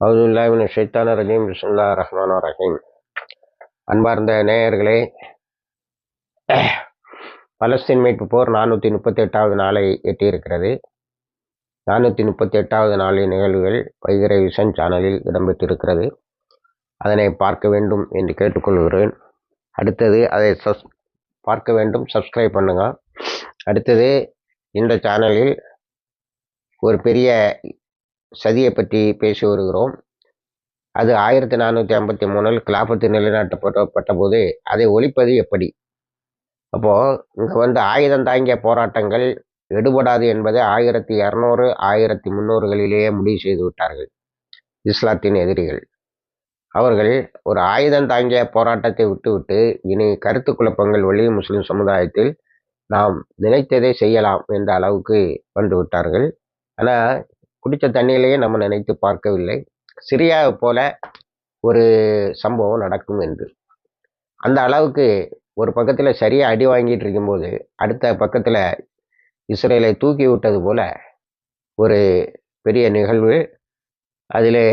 அவுதுல்லாவின் ஷைத்தான ரஜீம். பிஸ்மில்லா ரஹ்மான் ரஹீம். அன்பார்ந்த நேயர்களே பலஸ்தீன் மீட்பு போர் நானூற்றி முப்பத்தி எட்டாவது நாளை எட்டியிருக்கிறது. நானூற்றி முப்பத்தி எட்டாவது நாளின் நிகழ்வுகள் வைகரை விஷன் சேனலில் இடம்பெற்றிருக்கிறது. அதனை பார்க்க வேண்டும் என்று கேட்டுக்கொள்கிறேன். அடுத்தது அதை சஸ் பார்க்க வேண்டும் சப்ஸ்கிரைப் பண்ணுங்கள் அடுத்தது இந்த சேனலில் ஒரு பெரிய சதியை பற்றி பேசி வருகிறோம். அது ஆயிரத்தி நானூற்றி ஐம்பத்தி மூணில் கிலாபத்து நிலைநாட்டப்பட்ட போது அதை ஒழிப்பது எப்படி? அப்போது இங்கே வந்து ஆயுதம் தாங்கிய போராட்டங்கள் எடுபடாது என்பதை ஆயிரத்தி இரநூறு ஆயிரத்தி முந்நூறுகளிலேயே முடிவு செய்து விட்டார்கள். இஸ்லாத்தின் எதிரிகள். அவர்கள் ஒரு ஆயுதம் தாங்கிய போராட்டத்தை விட்டுவிட்டு இனி கருத்து குழப்பங்கள் ஒளி முஸ்லிம் சமுதாயத்தில் நாம் நினைத்ததை செய்யலாம் என்ற அளவுக்கு வந்து விட்டார்கள். ஆனால் குடித்த தண்ணியிலேயே நம்ம நினைத்து பார்க்கவில்லை. சிரியாவை போல ஒரு சம்பவம் நடக்கும் என்று. அந்த அளவுக்கு ஒரு பக்கத்தில் சரியாக அடி வாங்கிட்டு இருக்கும்போது அடுத்த பக்கத்தில் இஸ்ரேலை தூக்கி விட்டது போல ஒரு பெரிய நிகழ்வு. அதில்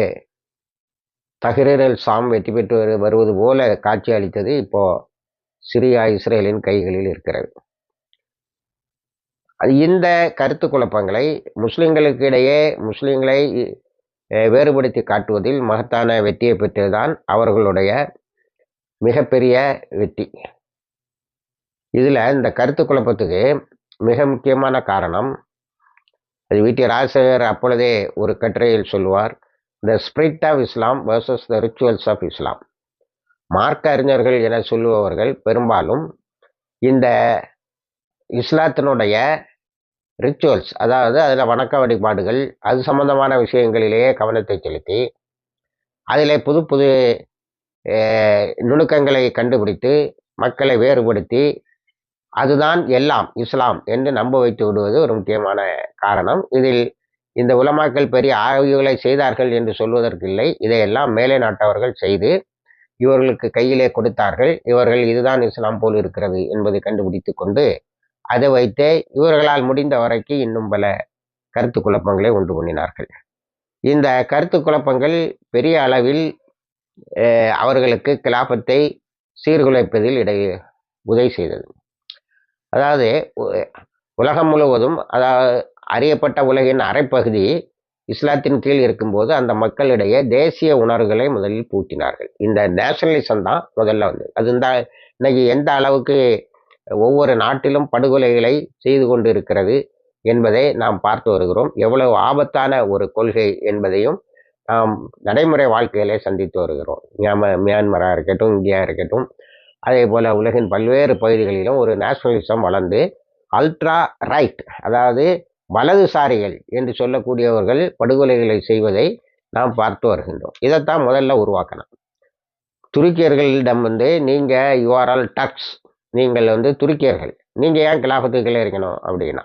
தஹரீரல் சாம் வெற்றி பெற்று வருவது போல காட்சி அளித்தது இப்போது சிரியா இஸ்ரேலின் கைகளில் இருக்கிறது. இந்த கருத்து குழப்பங்களை முஸ்லிம்களுக்கு இடையே முஸ்லிம்களை வேறுபடுத்தி காட்டுவதில் மகத்தான வெற்றியை பெற்றதுதான் அவர்களுடைய மிகப்பெரிய வெற்றி. இதில் இந்த கருத்து குழப்பத்துக்கு மிக முக்கியமான காரணம் அது டி. ராஜசேகர் அப்பொழுதே ஒரு கட்டுரையில் சொல்லுவார் the spirit of Islam versus the rituals of Islam மார்க்க அறிஞர்கள் என சொல்லுபவர்கள் பெரும்பாலும் இந்த இஸ்லாத்தினுடைய ரிச்சுவல்ஸ் அதாவது அதில் வணக்க வழிபாடுகள் அது சம்பந்தமான விஷயங்களிலேயே கவனத்தை செலுத்தி அதில் புது புது நுணுக்கங்களை கண்டுபிடித்து மக்களை வேறுபடுத்தி அதுதான் எல்லாம் இஸ்லாம் என்று நம்ப வைத்து விடுவது ஒரு முக்கியமான காரணம். இதில் இந்த உலமாக்கள் பெரிய ஆய்வுகளை செய்தார்கள் என்று சொல்வதற்கு இல்லை இதையெல்லாம் மேலே நாட்டவர்கள் செய்து இவர்களுக்கு கையிலே கொடுத்தார்கள். இவர்கள் இதுதான் இஸ்லாம் போல் இருக்கிறது என்பதை கண்டுபிடித்து கொண்டு அதை வைத்தே இவர்களால் முடிந்த வரைக்கும் இன்னும் பல கருத்து குழப்பங்களை உண்டு பண்ணினார்கள். இந்த கருத்து குழப்பங்கள் பெரிய அளவில் அவர்களுக்கு கிலாபத்தை சீர்குலைப்பதில் இடையே உதவி செய்தது. அதாவது உலகம் முழுவதும் அதாவது அறியப்பட்ட உலகின் அரைப்பகுதி இஸ்லாத்தின் கீழ் இருக்கும்போது அந்த மக்களிடையே தேசிய உணர்வுகளை முதலில் பூட்டினார்கள். இந்த நேஷனலிசம் தான் முதல்ல வந்து அது இந்த இன்னைக்கு எந்த அளவுக்கு ஒவ்வொரு நாட்டிலும் படுகொலைகளை செய்து கொண்டு இருக்கிறது என்பதை நாம் பார்த்து வருகிறோம். எவ்வளவு ஆபத்தான ஒரு கொள்கை என்பதையும் நாம் நடைமுறை வாழ்க்கையிலே சந்தித்து வருகிறோம். மியான்மராக இருக்கட்டும் இந்தியா இருக்கட்டும் அதே போல் உலகின் பல்வேறு பகுதிகளிலும் ஒரு நேஷனலிசம் வளர்ந்து அல்ட்ரா ரைட் அதாவது வலதுசாரிகள் என்று சொல்லக்கூடியவர்கள் படுகொலைகளை செய்வதை நாம் பார்த்து வருகின்றோம். இதைத்தான் முதல்ல உருவாக்கணும். துருக்கியர்களிடம் வந்து நீங்கள் யூஆர்ஆல் டக்ஸ் நீங்கள் வந்து துருக்கியர்கள். நீங்கள் ஏன் கிலாபத்துக்களே இருக்கணும் அப்படின்னா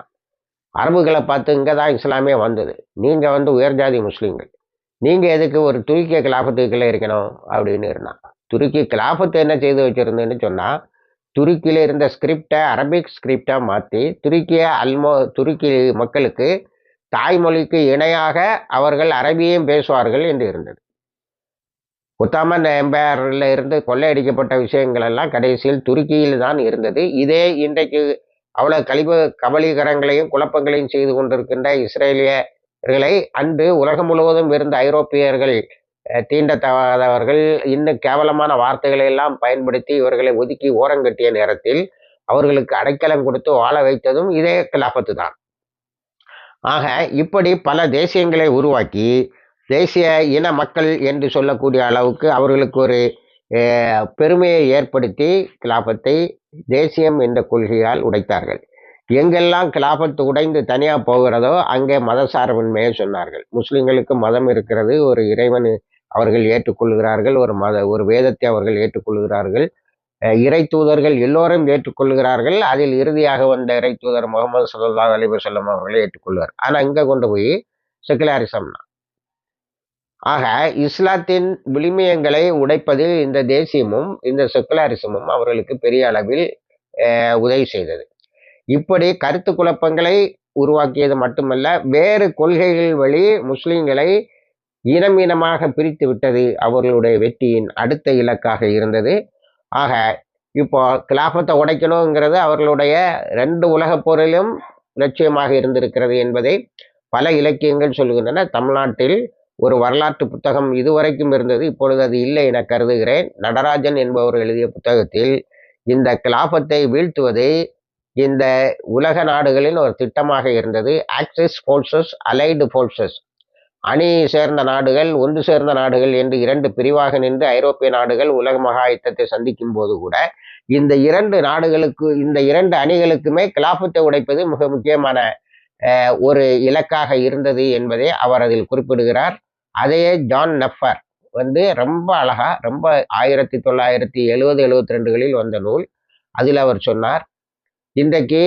அரபுகளை பார்த்து இங்கே தான் இஸ்லாமே வந்தது. நீங்கள் வந்து உயர்ஜாதி முஸ்லீம்கள். நீங்கள் எதுக்கு ஒரு துருக்கிய கிலாபத்துக்களே இருக்கணும் அப்படின்னு இருந்தான் துருக்கி கிலாபத்து என்ன செய்து வச்சுருந்துன்னு சொன்னால் துருக்கியில் இருந்த ஸ்கிரிப்டை அரபிக் ஸ்கிரிப்டாக மாற்றி துருக்கிய அல்மோ துருக்கி மக்களுக்கு தாய்மொழிக்கு இணையாக அவர்கள் அரபியும் பேசுவார்கள் என்று இருந்தது. ஒத்தாமன் எம்பையரில் இருந்து கொள்ளையடிக்கப்பட்ட விஷயங்கள் எல்லாம் கடைசியில் துருக்கியில் தான் இருந்தது. இதே இன்றைக்கு அவ்வளோ கழிவு கபலீகரங்களையும் குழப்பங்களையும் செய்து கொண்டிருக்கின்ற இஸ்ரேலியர்களை அன்று உலகம் முழுவதும் இருந்த ஐரோப்பியர்கள் தீண்டத்தகாதவர்கள் இன்னும் கேவலமான வார்த்தைகளை எல்லாம் பயன்படுத்தி இவர்களை ஒதுக்கி ஓரங்கட்டிய நேரத்தில் அவர்களுக்கு அடைக்கலம் கொடுத்து வாழ வைத்ததும் இதே கிலாபத்து தான் ஆக இப்படி பல தேசியங்களை உருவாக்கி தேசிய இன மக்கள் என்று சொல்லக்கூடிய அளவுக்கு அவர்களுக்கு ஒரு பெருமையை ஏற்படுத்தி கிலாபத்தை தேசியம் என்ற கொள்கையால் உடைத்தார்கள். எங்கெல்லாம் கிலாபத்து உடைந்து தனியாக போகிறதோ அங்கே மதசார்பின்மையை சொன்னார்கள். முஸ்லிம்களுக்கு மதம் இருக்கிறது ஒரு இறைவன் அவர்கள் ஏற்றுக்கொள்கிறார்கள் ஒரு மத ஒரு வேதத்தை அவர்கள் ஏற்றுக்கொள்கிறார்கள். இறை தூதர்கள் எல்லோரும் ஏற்றுக்கொள்கிறார்கள். அதில் இறுதியாக வந்த இறை தூதர் முகமது சல்லா அலிபசல்லம் அவர்களை ஏற்றுக்கொள்வார். ஆனால் இங்கே கொண்டு போய் செகுலாரிசம்னா ஆக இஸ்லாத்தின் விளிமயங்களை உடைப்பதில் இந்த தேசியமும் இந்த செக்குலாரிசமும் அவர்களுக்கு பெரிய அளவில் உதவி செய்தது. இப்படி கருத்து குழப்பங்களை உருவாக்கியது மட்டுமல்ல வேறு கொள்கைகள் வழி முஸ்லீம்களை இனம் இனமாக பிரித்து விட்டது அவர்களுடைய வெற்றியின் அடுத்த இலக்காக இருந்தது. ஆக இப்போ கிலாபத்தை உடைக்கணுங்கிறது அவர்களுடைய ரெண்டு உலகப் போரிலும் லட்சியமாக இருந்திருக்கிறது என்பதை பல இலக்கியங்கள் சொல்லுகின்றன. தமிழ்நாட்டில் ஒரு வரலாற்று புத்தகம் இதுவரைக்கும் இருந்தது இப்பொழுது அது இல்லை என கருதுகிறேன். நடராஜன் என்பவர் எழுதிய புத்தகத்தில் இந்த கிலாபத்தை வீழ்த்துவது இந்த உலக நாடுகளின் ஒரு திட்டமாக இருந்தது. ஆக்சிஸ் ஃபோர்ஸஸ் அலைடு ஃபோர்ஸஸ் அணி சேர்ந்த நாடுகள் ஒன்று சேர்ந்த நாடுகள் என்று இரண்டு பிரிவாக நின்று ஐரோப்பிய நாடுகள் உலக மகா யுத்தத்தை சந்திக்கும் போது கூட இந்த இரண்டு நாடுகளுக்கு இந்த இரண்டு அணிகளுக்குமே கிலாபத்தை உடைப்பது மிக முக்கியமான ஒரு இலக்காக இருந்தது என்பதை அவர் அதில் குறிப்பிடுகிறார். அதையே ஜான் நெஃபர் வந்து ரொம்ப அழகாக ரொம்ப ஆயிரத்தி தொள்ளாயிரத்தி எழுபது எழுபத்தி ரெண்டுகளில் வந்த நூல். அதில் அவர் சொன்னார் இன்றைக்கு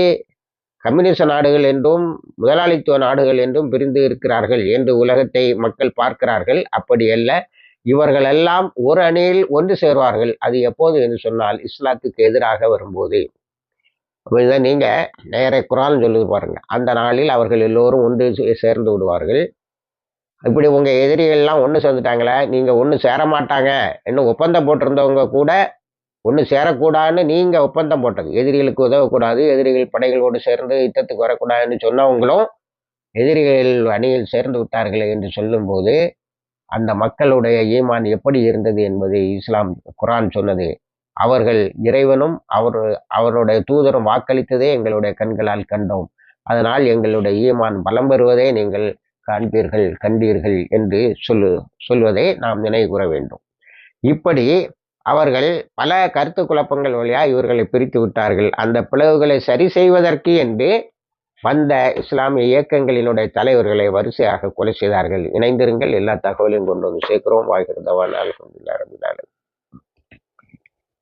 கம்யூனிச நாடுகள் என்றும் முதலாளித்துவ நாடுகள் என்றும் பிரிந்து இருக்கிறார்கள் என்று உலகத்தை மக்கள் பார்க்கிறார்கள். அப்படி அல்ல இவர்கள் எல்லாம் ஒரு அணியில் ஒன்று சேர்வார்கள். அது எப்போது? என்று சொன்னால் இஸ்லாத்துக்கு எதிராக வரும்போது. அப்படிதான் நீங்கள் நேர குரான் சொல்லி பாருங்க. அந்த நாளில் அவர்கள் எல்லோரும் ஒன்று சேர்ந்து விடுவார்கள். இப்படி உங்கள் எதிரிகள்லாம் ஒன்று சேர்ந்துட்டாங்களே நீங்கள் ஒன்று சேர மாட்டாங்க இன்னும் ஒப்பந்தம் போட்டிருந்தவங்க கூட ஒன்று சேரக்கூடாதுன்னு நீங்கள் ஒப்பந்தம் போட்டது. எதிரிகளுக்கு உதவக்கூடாது எதிரிகள் படைகளோடு சேர்ந்து யுத்தத்துக்கு வரக்கூடாதுன்னு சொன்னவங்களும் எதிரிகள் அணியில் சேர்ந்து விட்டார்கள் என்று சொல்லும்போது அந்த மக்களுடைய ஈமான் எப்படி இருந்தது என்பது இஸ்லாம் குரான் சொன்னது. அவர்கள் இறைவனும் அவர் அவருடைய தூதரும் வாக்களித்ததே எங்களுடைய கண்களால் கண்டோம். அதனால் எங்களுடைய ஈமான் பலம் பெறுவதே நீங்கள் காண்பீர்கள் கண்டீர்கள் என்று சொல்லு சொல்வதை நாம் நினைவு கூற வேண்டும். இப்படி அவர்கள் பல கருத்து குழப்பங்கள் வழியாக இவர்களை பிரித்து விட்டார்கள். அந்த பிளவுகளை சரி செய்வதற்கு என்று வந்த இஸ்லாமிய இயக்கங்களினுடைய தலைவர்களை வரிசையாக கொலை செய்தார்கள். இணைந்திருங்கள் எல்லா தகவலையும் கொண்டு வந்து சேர்க்கிறோம். வாழ்கிறதவான் அலமதுல்லா ரபிலாலும்